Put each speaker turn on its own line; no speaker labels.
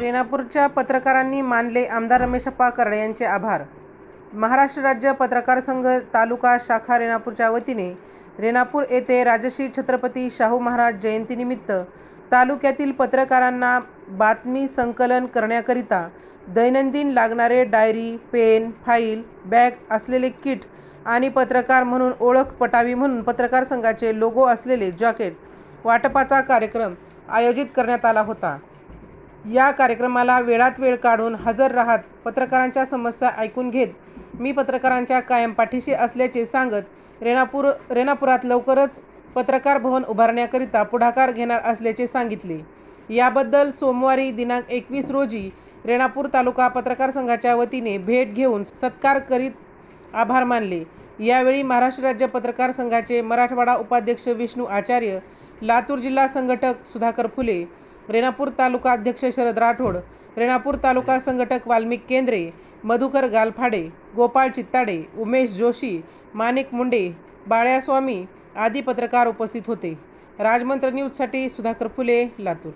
रेणापूरच्या पत्रकारांनी मानले आमदार रमेश करडे यांचे आभार. महाराष्ट्र राज्य पत्रकार संघ तालुका शाखा रेणापूरच्या वतीने रेणापूर येथे राजश्री छत्रपती शाहू महाराज जयंतीनिमित्त तालुक्यातील पत्रकारांना बातमी संकलन करण्याकरिता दैनंदिन लागणारे डायरी पेन फाईल बॅग असलेले किट आणि पत्रकार म्हणून ओळख पटावी म्हणून पत्रकार संघाचे लोगो असलेले जॉकेट वाटपाचा कार्यक्रम आयोजित करण्यात आला होता. या कार्यक्रमाला वेळात वेळ काढून हजर राहत पत्रकारांच्या समस्या ऐकून घेत मी पत्रकारांच्या कायम पाठीशी असल्याचे सांगत रेणापूर रेणापुरात लवकरच पत्रकार भवन उभारण्याकरिता पुढाकार घेणार असल्याचे सांगितले. याबद्दल सोमवारी दिनांक एकवीस रोजी रेणापूर तालुका पत्रकार संघाच्या वतीने भेट घेऊन सत्कार करीत आभार मानले. यावेळी महाराष्ट्र राज्य पत्रकार संघाचे मराठवाडा उपाध्यक्ष विष्णू आचार्य लातूर जिल्हा संघटक सुधाकर फुले रेणापूर तालुका अध्यक्ष शरद राठोड रेणापूर तालुका संघटक वाल्मिक केंद्रे मधुकर गालफाडे गोपाळ चित्ताडे उमेश जोशी माणिक मुंडे बाळ्यास्वामी आदी पत्रकार उपस्थित होते. राजमंत्र न्यूजसाठी सुधाकर फुले लातूर.